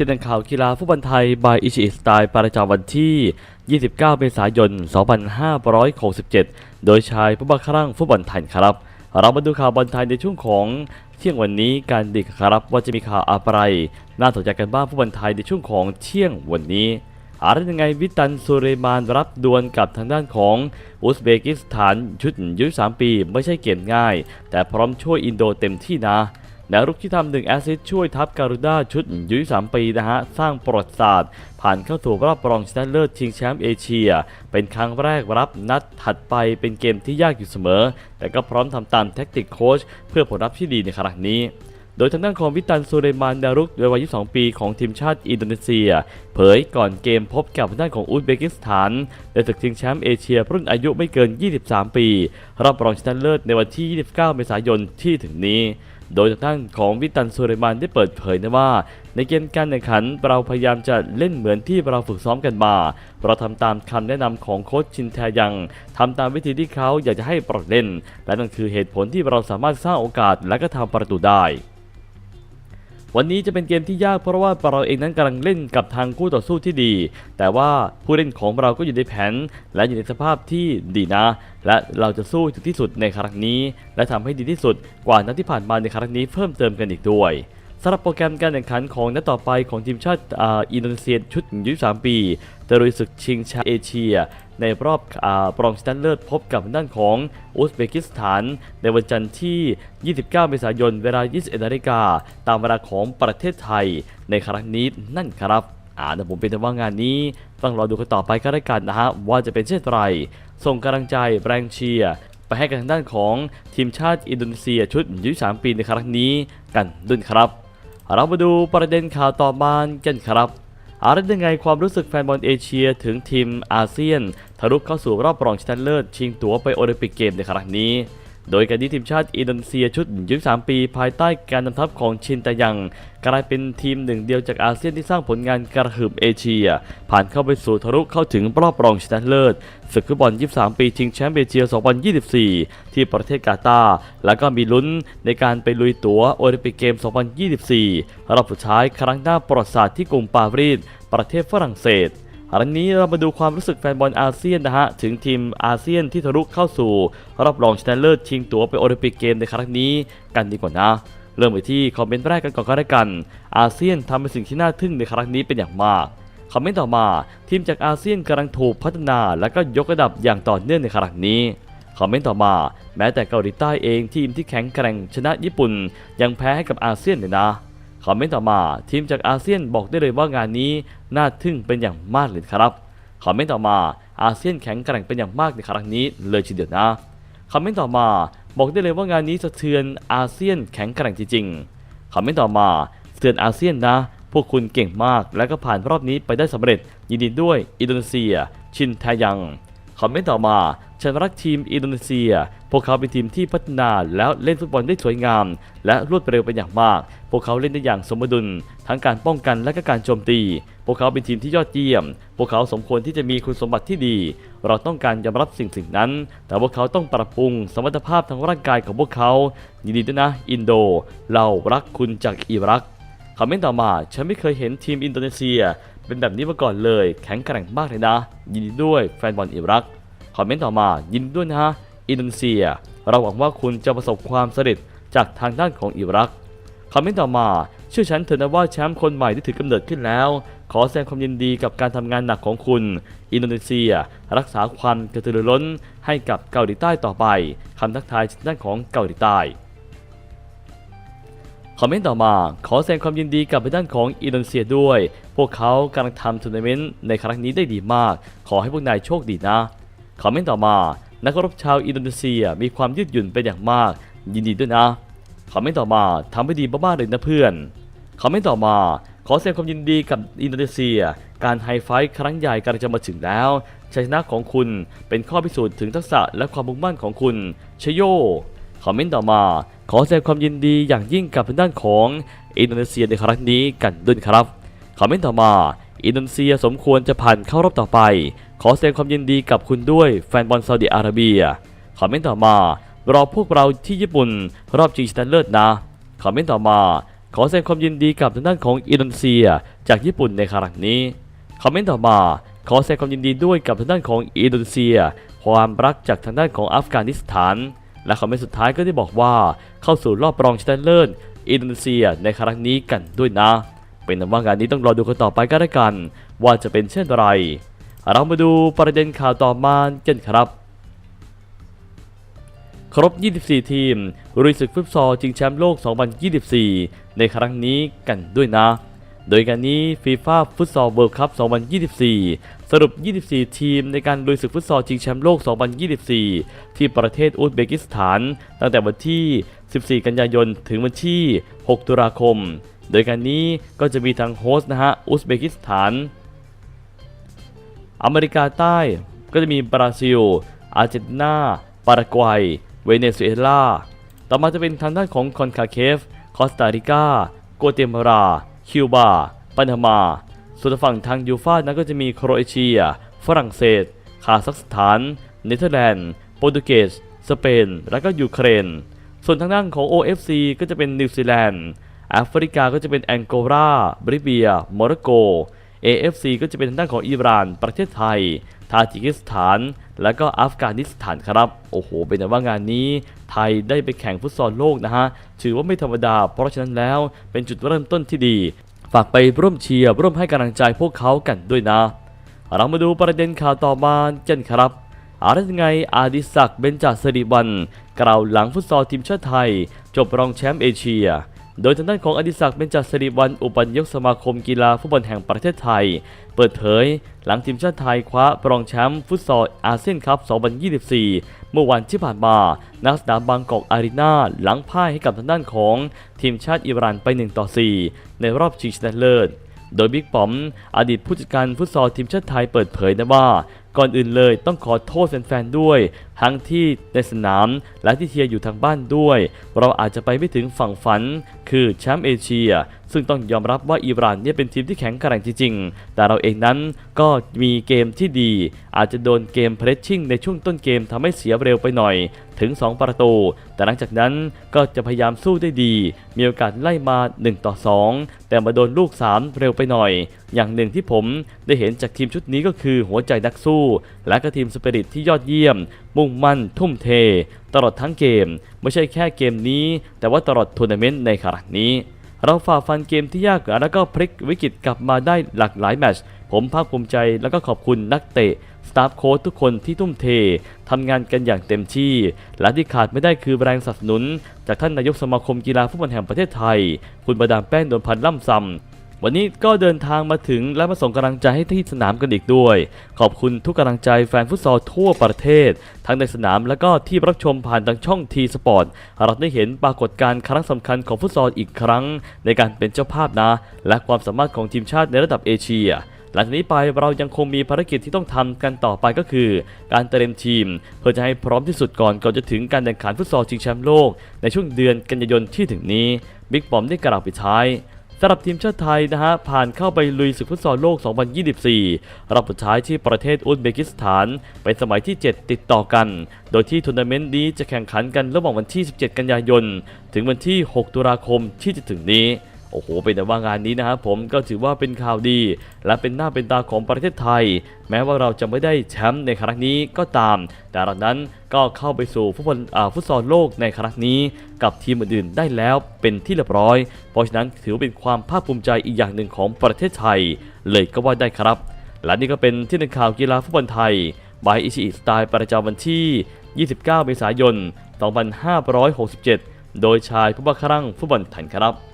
สินข่าวกีฬาฟุตบอลไทยบายอิชิสไตล์ประจำวันที่ 29 เมษายน 2567 โดยชายผู้บังคับรังฟุตบอลไทยครับ เรามาดูข่าวบอลไทยในช่วงของเที่ยงวันนี้การดีครับว่าจะมีข่าวอะไรน่าสนใจกันบ้างฟุตบอลไทยในช่วงของเที่ยงวันนี้อะไรยังไงวิตันสุเรมานรับดวลกับทางด้านของอุซเบกิสถานชุดอายุ3ปี ไม่ใช่เกมง่าย แต่พร้อมช่วยอินโดเต็มที่นะ แนวรุกที่ทำหนึ่งแอสซิสช่วยทัพการุด้าชุดอายุ3ปีนะฮะ สร้างประวัติศาสตร์ ผ่านเข้าสู่รอบรองชนะเลิศชิงแชมป์เอเชีย เป็นครั้งแรกรับนัดถัดไปเป็นเกมที่ยากอยู่เสมอ แต่ก็พร้อมทำตามแท็กติกโค้ชเพื่อผลลัพธ์ที่ดีในครั้งนี้โดยทางด้านของวิตันซูเรมานดารุกโดยวัย 22 ปีของทีมชาติอินโดนีเซีย เผยก่อนเกมพบกับทางด้านของอุซเบกิสถาน ในศึกชิงแชมป์เอเชียรุ่นอายุไม่เกิน 23 ปีรอบรองชนะเลิศในวันที่ 29 เมษายนที่ถึงนี้ โดยทางด้านของวิตันสุริมานได้เปิดเผยนะว่า ในเกมการแข่งขันเราพยายามจะเล่นเหมือนที่เราฝึกซ้อมกันมา เราทำตามคำแนะนำของโค้ชชินแทยังทำตามวิธีที่เขาอยากจะให้ปราเล่น และนั่นคือเหตุผลที่เราสามารถสร้างโอกาสและก็ทำประตูได้ วันนี้จะเป็นเกมที่ยากเพราะว่าเราเองนั้นกำลังเล่นกับทางคู่ต่อสู้ที่ดี แต่ว่าผู้เล่นของเราก็อยู่ในแผน และอยู่ในสภาพที่ดีนะ และเราจะสู้ถึงที่สุดในครั้งนี้ และทำให้ดีที่สุดกว่านัดที่ผ่านมาในครั้งนี้เพิ่มเติมกันอีกด้วยสำหรับโปรแกรมการแข่งขันของนัดต่อไปของทีมชาติอ,อินโดนีเซียชุดอายุ3ปีจะลุยศึกชิงแชมป์เอเชีย ในรอบอารองชนะเลิศพบกับด้านของอุซเบกิสถาน ในวันจันทร์ที่ 29 เมษายน เวลา 21นาฬิกาตามเวลาของประเทศไทยในครั้งนี้นั่นครับอ่าแต่ผมเป็นแต่ว่างานนี้ต้องรอดูกันต่อไปก็ได้กันนะฮะว่าจะเป็นเช่นไร ส่งกำลังใจแรงเชียร์ไปให้กับทางด้านของทีมชาติอินโดนีเซียชุดยุ3ปีในครั้งนี้กันด้วยครับ เรามาดูประเด็นข่าวต่อมากันครับ อะไรยังไงความรู้สึกแฟนบอลเอเชียถึงทีมอาเซียนทะลุเข้าสู่รอบรองชนะเลิศชิงตั๋วไปโอลิมปิกเกมในครั้งนี้ โดยการที่ทีมชาติอินโดนีเซียชุดอายุ3ปี ภายใต้การนำทัพของชินตะยัง กลายเป็นทีมหนึ่งเดียวจากอาเซียนที่สร้างผลงานกระหึ่มเอเชีย ผ่านเข้าไปสู่ทะลุเข้าถึงรอบรองชนะเลิศศึกฟุตบอล 23 ปีชิงแชมป์เอเชีย 2024 ที่ประเทศกาตาร์แล้วก็มีลุ้นในการไปลุยตั๋วโอลิมปิกเกม 2024 รอบสุดท้ายครั้งหน้าประวัติศาสตร์ที่กรุงปารีสประเทศฝรั่งเศส อันนี้เรามาดูความรู้สึกแฟนบอลอาเซียนนะฮะ ถึงทีมอาเซียนที่ทะลุเข้าสู่ รอบรองชนะเลิศชิงตั๋วไปโอลิมปิกเกมในครั้งนี้กันดีกว่านะ เริ่มไปที่คอมเมนต์แรกกันก่อนก็ได้กัน อาเซียนทำเป็นสิ่งที่น่าทึ่งในครั้งนี้เป็นอย่างมากคอมเมนต์ต่อมาทีมจากอาเซียนกำลังถูกพัฒนาและก็ยกระดับอย่างต่อเนื่องในครั้งนี้คอมเมนต์ต่อมาแม้แต่เกาหลีใต้เองทีมที่แข็งแกร่งชนะญี่ปุ่น ยังแพ้ให้กับอาเซียนเลยนะ คอมเมนต์ต่อมา ทีมจากอาเซียนบอกได้เลยว่างานนี้น่าทึ่งเป็นอย่างมากเลยครับคอมเมนต์ต่อมาอาเซียนแข็งแกร่งเป็นอย่างมากในครั้งนี้เลยทีเดียวนะคอมเมนต์ต่อมาบอกได้เลยว่างานนี้สะเทือนอาเซียนแข็งแกร่งจริงๆคอมเมนต์ต่อมาสะเทือนอาเซียนนะ พวกคุณเก่งมากและก็ผ่านรอบนี้ไปได้สำเร็จยินดีด้วยอินโดนีเซีย ชินแทยังคอมเมนต์ต่อมา ฉันรักทีมอินโดนีเซีย พวกเขาเป็นทีมที่พัฒนาแล้วเล่นฟุตบอลได้สวยงาม และรวดเร็วเป็นอย่างมาก พวกเขาเล่นได้อย่างสมดุล ทั้งการป้องกันและก็การโจมตี พวกเขาเป็นทีมที่ยอดเยี่ยม พวกเขาสมควรที่จะมีคุณสมบัติที่ดี เราต้องการยอมรับสิ่งสิ่งนั้น แต่พวกเขาต้องปรับปรุงสมรรถภาพทางร่างกายของพวกเขา ยินดีด้วยนะ อินโด เรารักคุณจากอิรักคอมเมนต์ต่อมาฉันไม่เคยเห็นทีมอินโดนีเซีย เป็นแบบนี้มาก่อนเลย แข็งแกร่งมากเลยนะ ยินดีด้วยแฟนบอลอิรัก คอมเมนต์ต่อมายินด้วยนะฮะอินโดนีเซีย เราหวังว่าคุณจะประสบความสำเร็จจากทางด้านของอิรักคอมเมนต์ต่อมาชื่อฉันเถอนะว่าแชมป์คนใหม่ได้ถือกำเนิดขึ้นแล้ว ขอแสดงความยินดีกับการทำงานหนักของคุณ อินโดนีเซีย รักษาความกระตือรือร้นให้กับเกาหลีใต้ต่อไปคำทักทายจากด้านของเกาหลีใต้คอมเมนต์ต่อมาขอแสดงความยินดีกับด้านของอินโดนีเซียด้วย พวกเขากำลังทำทัวร์นาเมนต์ในครั้งนี้ได้ดีมาก ขอให้พวกนายโชคดีนะ คอมเมนต์ต่อมา นักรบชาวอินโดนีเซียมีความยืดหยุ่นเป็นอย่างมาก ยินดีด้วยนะ คอมเมนต์ต่อมาทำให้ดีมากๆเลยนะเพื่อน คอมเมนต์ต่อมาขอแสดงความยินดีกับอินโดนีเซีย การไฮไฟท์ครั้งใหญ่กำลังจะมาถึงแล้วชัยชนะของคุณเป็นข้อพิสูจน์ถึงทักษะและความมุ่งมั่นของคุณชโยคอมเมนต์ต่อมา ขอแสดงความยินดีอย่างยิ่งกับทางด้านของอินโดนีเซียในครั้งนี้กันด้วยครับ คอมเมนต์ต่อมา อินโดนีเซียสมควรจะผ่านเข้ารอบต่อไป ขอแสดงความยินดีกับคุณด้วยแฟนบอลซาอุดิอาระเบีย คอมเมนต์ต่อมา รอพวกเราที่ญี่ปุ่น รอบชิงชนะเลิศนะ คอมเมนต์ต่อมา ขอแสดงความยินดีกับทางด้านของอินโดนีเซีย จากญี่ปุ่นในครั้งนี้ คอมเมนต์ต่อมา ขอแสดงความยินดีด้วยกับทางด้านของอินโดนีเซีย ความรักจากทางด้านของอัฟกานิสถาน และคอมเมนต์สุดท้ายก็ได้บอกว่า เข้าสู่รอบรองชนะเลิศอินโดนีเซียในครั้งนี้กันด้วยนะ เป็นนว่างานนี้ต้องรอดูกันต่อไปก็ได้วกัน ว่าจะเป็นเช่นไร เรามาดูประเด็นข่าวต่อมากันครับ ครบ 24 ทีมรุยศึกฟุตซอลชิงแชมป์โลก 2024 ในครั้งนี้กันด้วยนะ โดยการนี้ฟีฟ่าฟุตซอลเวิลด์คัพ 2024 สรุป 24 ทีมในการลุยศึกฟุตซอลชิงแชมป์โลก 2024 ที่ประเทศอุซเบกิสถาน ตั้งแต่วันที่ 14 กันยายน ถึงวันที่ 6 ตุลาคม โดยการนี้ก็จะมีทางโฮสต์นะฮะอุซเบกิสถาน อเมริกาใต้ก็จะมีบราซิล อาร์เจนตินาปารากวัย เวเนซุเอลา ต่อมาจะเป็นทางด้านของคอนคาเคฟ คอสตาริกา โกเตมารา คิวบา ปานามา ส่วนฝั่งทางยูฟ่านั้นก็จะมีโครเอเชีย ฝรั่งเศส คาซัคสถาน เนเธอร์แลนด์ โปรตุเกส สเปน และก็ยูเครน ส่วนทางด้านของ OFC ก็จะเป็นนิวซีแลนด์ แอฟริกาก็จะเป็นแองโกลาบริเวียโมร็อกโก AFC ก็จะเป็นทางด้านของอิหร่าน ประเทศไทย ทาจิกิสถาน และก็อัฟกานิสถานครับ โอ้โห เป็นแต่ว่างานนี้ ไทยได้ไปแข่งฟุตซอลโลกนะฮะ ถือว่าไม่ธรรมดา เพราะฉะนั้นแล้วเป็นจุดเริ่มต้นที่ดี ฝากไปร่วมเชียร์ร่วมให้กำลังใจพวกเขากันด้วยนะ เรามาดูประเด็นข่าวต่อมากันครับอะไรยังไงอาดิศักดิ์เบญจสิริวัลกล่าวหลังฟุตซอลทีมชาติไทย จบรองแชมป์เอเชีย โดยทางด้านของอดิศักดิ์เบญจสิริวัลย์อุปนยกสมาคมกีฬาฟุตบอลแห่งประเทศไทย เปิดเผย หลังทีมชาติไทยคว้ารองแชมป์ฟุตซอลอาเซียนคัพ 2024 เมื่อวันที่ผ่านมาณสนามบางกอกอารีนาหลังพ่ายให้กับทางด้านของทีมชาติอิหร่านไป 1 ต่อ 4 ในรอบชิงชนะเลิศโดยบิ๊กป๋อม อดีตผู้จัดการฟุตซอลทีมชาติไทยเปิดเผยนะว่า ก่อนอื่นเลยต้องขอโทษแฟนๆด้วย ทั้งที่ในสนามและที่เชียร์อยู่ทางบ้านด้วย เราอาจจะไปไม่ถึงฝั่งฝัน คือแชมป์เอเชีย ซึ่งต้องยอมรับว่าอิหร่านเนี่ยเป็นทีมที่แข็งแกร่งจริงๆ แต่เราเองนั้นก็มีเกมที่ดี อาจจะโดนเกมเพรสชิ่งในช่วงต้นเกมทำให้เสียเร็วไปหน่อย ถึง 2 ประตู แต่หลังจากนั้นก็จะพยายามสู้ได้ดี มีโอกาสไล่มา 1 ต่อ 2 แต่มาโดนลูก 3 เร็วไปหน่อย อย่างหนึ่งที่ผมได้เห็นจากทีมชุดนี้ก็คือหัวใจนักสู้ และก็ทีมสปิริตที่ยอดเยี่ยม มุ่งมั่น ทุ่มเท ตลอดทั้งเกม ไม่ใช่แค่เกมนี้ แต่ว่าตลอดทัวร์นาเมนต์ในครั้งนี้ เราฝ่าฟันเกมที่ยากแล้วก็พลิกวิกฤตกลับมาได้หลากหลายแมตช์ผมภาคภูมิใจแล้วก็ขอบคุณนักเตะสตาฟโค้ชทุกคนที่ทุ่มเททำงานกันอย่างเต็มที่ และที่ขาดไม่ได้คือแรงสนับสนุน จากท่านนายกสมาคมกีฬาฟุตบอลแห่งประเทศไทย คุณประดามแป้งโดนพันล่ำซำ วันนี้ก็เดินทางมาถึงและมาส่งกำลังใจให้ที่สนามกันอีกด้วย ขอบคุณทุกกำลังใจแฟนฟุตซอลทั่วประเทศ ทั้งในสนามและก็ที่รับชมผ่านทางช่องทีสปอร์ตเราได้เห็นปรากฏการณ์ครั้งสำคัญของฟุตซอลอีกครั้ง ในการเป็นเจ้าภาพนะ และความสามารถของทีมชาติในระดับเอเชียหลังจากนี้ไปเรายังคงมีภารกิจที่ต้องทำกันต่อไปก็คือ การเตรียมทีม เพื่อจะให้พร้อมที่สุดก่อนก่อนจะถึงการแข่งขันฟุตซอลชิงแชมป์โลก ในช่วงเดือนกันยายนที่ถึงนี้บิ๊กปอมได้กล่าวปิดท้าย สำหรับทีมชาติไทยนะฮะผ่านเข้าไปลุยศึกฟุตซอลโลก 2024 รอบสุดท้ายที่ประเทศอุซเบกิสถาน เป็นสมัยที่ 7 ติดต่อกัน โดยที่ทัวร์นาเมนต์นี้จะแข่งขันกันระหว่างวันที่ 17 กันยายน ถึงวันที่ 6 ตุลาคมที่จะถึงนี้ โอ้โห เป็นแต่ว่างานนี้นะครับผมก็ถือว่าเป็นข่าวดี และเป็นหน้าเป็นตาของประเทศไทย แม้ว่าเราจะไม่ได้แชมป์ในครั้งนี้ก็ตาม แต่เรานั้นก็เข้าไปสู่ฟุตบอลฟุตซอลโลกในครั้งนี้ กับทีมอื่นๆได้แล้วเป็นที่เรียบร้อย เพราะฉะนั้นถือเป็นความภาคภูมิใจอีกอย่างหนึ่งของประเทศไทย เลยก็ว่าได้ครับ และนี่ก็เป็นที่ในข่าวกีฬาฟุตบอลไทยบายอิชิอิสไตล์ประจำวันที่ 29 เมษายน 2567 โดยชายผู้บ้าครั่งฟุตบอลไทยครับ